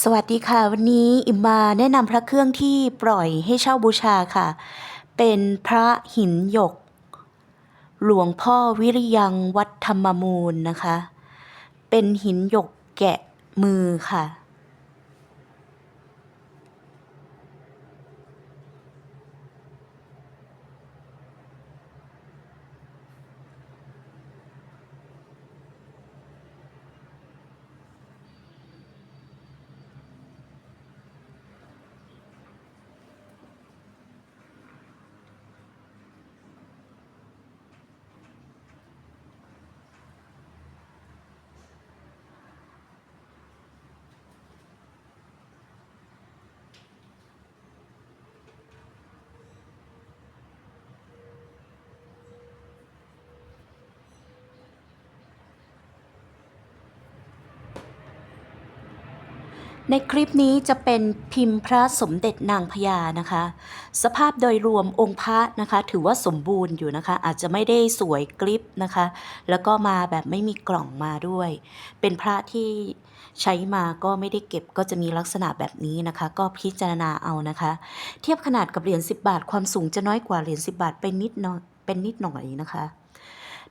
สวัสดีค่ะ วันนี้อิมมาแนะนำพระเครื่องที่ปล่อยให้เช่าบูชาค่ะ เป็นพระหินหยก หลวงพ่อวิริยังวัดธรรมมูลนะคะ เป็นหินหยกแกะมือค่ะ ในคลิปนี้จะเป็นพิมพ์พระสมเด็จนางพญานะคะ สภาพโดยรวมองค์พระนะคะ ถือว่าสมบูรณ์อยู่นะคะ อาจจะไม่ได้สวยกริปนะคะ แล้วก็มาแบบไม่มีกล่องมาด้วย เป็นพระที่ใช้มาก็ไม่ได้เก็บก็จะมีลักษณะแบบนี้นะคะ ก็พิจารณาเอานะคะ เทียบขนาดกับเหรียญ10 บาท ความสูงจะน้อยกว่าเหรียญ10 บาทเป็นนิดหน่อยเป็นนิดหน่อยนะคะ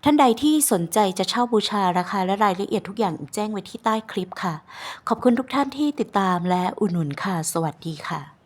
ท่านใดที่สนใจจะเช่าบูชาราคาและรายละเอียดทุกอย่างแจ้งไว้ที่ใต้คลิปค่ะ ขอบคุณทุกท่านที่ติดตามและอุดหนุนค่ะ สวัสดีค่ะ